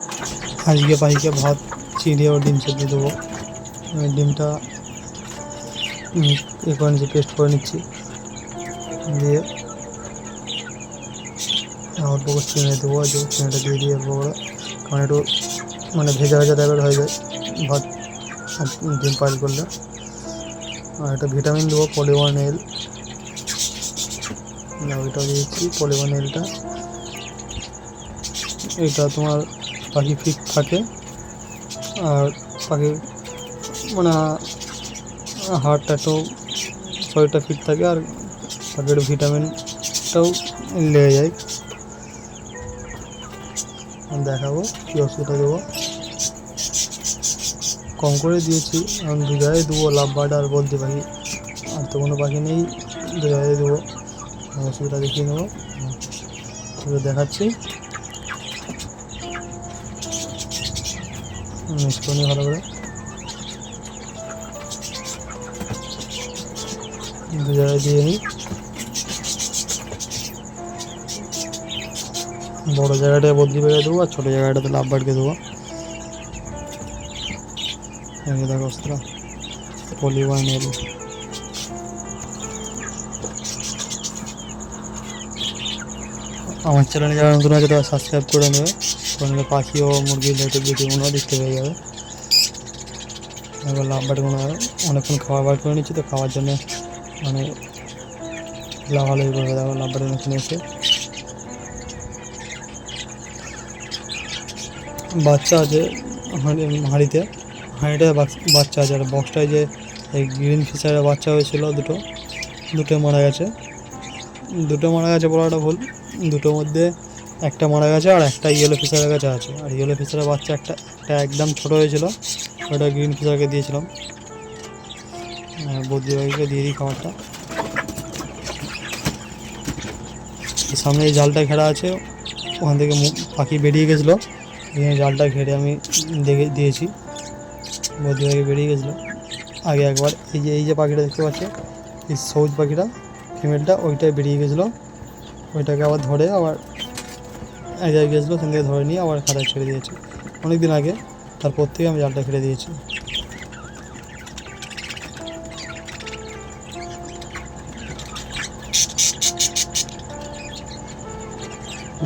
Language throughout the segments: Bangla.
আজকে পাখিকে ভাত চিড়িয়ে ডিম সেদ্ধ দেবো ডিমটা উম, এ করে নিচ্ছি পেস্ট করে নিচ্ছি দিয়ে অল্প করে চিনি দেবো যে চিনিটা দিয়ে দিয়ে অল্প করে কারণ একটু মানে ভেজা ভেজা টাইপের হয়ে যায় ভাত ডিম পাইল করলে আর একটা ভিটামিন দেবো পলিওয়ান এল ওইটা দিয়েছি পলিওয়ান এলটা এটা তোমার পাখি ফিট থাকে। আর পাখির মানে হাড়টা একটু শরীরটা ফিট থাকে আর পাখির ভিটামিনটাও লেগে যায়। দেখাবো কী ওষুধটা দেবো। কম করে দিয়েছি এখন দু জায়গায় দেবো লাভ বার্ড আর বলতে পাখি আর তো কোনো পাখি নেই দু জায়গায় দেবো অসুবিধা দেখিয়ে নেব। দেখাচ্ছি। মিক্স করে ভালো করে। দু জায়গায় দিয়ে নিই। বড় জায়গাটায় বদলি বেড়ে দেবো আর ছোটো জায়গাটাতে লাভ বাড়কে দেবো। দেখো অবস্থা পলিওয়ান এল। আমার চ্যানেলে যারা নতুন আছে তারা সাবস্ক্রাইব করে নেবে। করে নিলে পাখি ও মুরগির রিলেটেড ভিডিওগুলো দেখতে পেয়ে যাবে। এবার লাভ বাটগুলো অনেকক্ষণ খাওয়া বার করে নিচ্ছি তো খাওয়ার জন্য মানে লাভালাভি করে দেবো লাভ বাটের এখানে এসে। বাচ্চা আছে হাঁড়ি, হাঁড়িতে। হাঁড়িটা বাচ- বাচ্চা আছে। আর বক্সটায় যে এই গ্রিন ফিশারের বাচ্চা হয়েছিল দুটো দুটো মারা গেছে। দুটো মারা গেছে বলাটা ভুল। দুটোর মধ্যে একটা মারা গেছে আর একটা ইয়েলো ফিশারের কাছে আছে। আর ইয়েলো ফিশারের বাচ্চা একটা একটা একদম ছোটো হয়েছিল। ওটা গ্রিন ফিশারকে দিয়েছিলাম। বদ্রি বাড়িকে দিয়ে দিই খাবারটা। সামনে এই জালটা ঘেরা আছে। ওখান থেকে পাখি বেরিয়ে গেছিল। এখানে জালটা ঘেরে আমি দেখে, দিয়েছি। বদ্রি বাড়ি বেরিয়ে গেছিল। আগে একবার এই যে এই যে পাখিটা দেখতে পাচ্ছ, এই সবুজ পাখিটা। ফিমেলটা ওইটাই বেরিয়ে গেছিল। ওইটাকে আবার ধরে আবার এক জায়গায় গেছিল, সেখান থেকে ধরে নিয়ে আবার খাতায় ছেড়ে দিয়েছি। অনেক দিন আগে, তারপর থেকে আমি জালটা ছেড়ে দিয়েছি।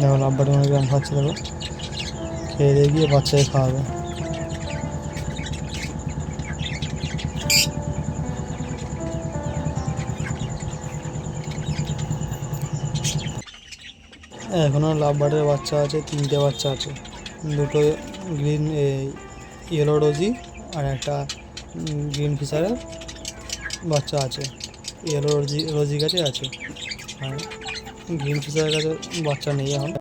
দেখো লাভবাটি অনেক গ্রাম খাচ্ছে, দেখো। খেয়ে দিয়ে গিয়ে বাচ্চাকে খাওয়াবে। এখনও লাভ বার্ডের বাচ্চা আছে, তিনটে বাচ্চা আছে। দুটো গ্রিন ইয়েলো রোজি আর একটা গ্রিন ফিশারের বাচ্চা আছে। ইয়েলো রোজি রোজি গাছে আছে। আর গ্রিন ফিশারের কাছে বাচ্চা নেই এখন।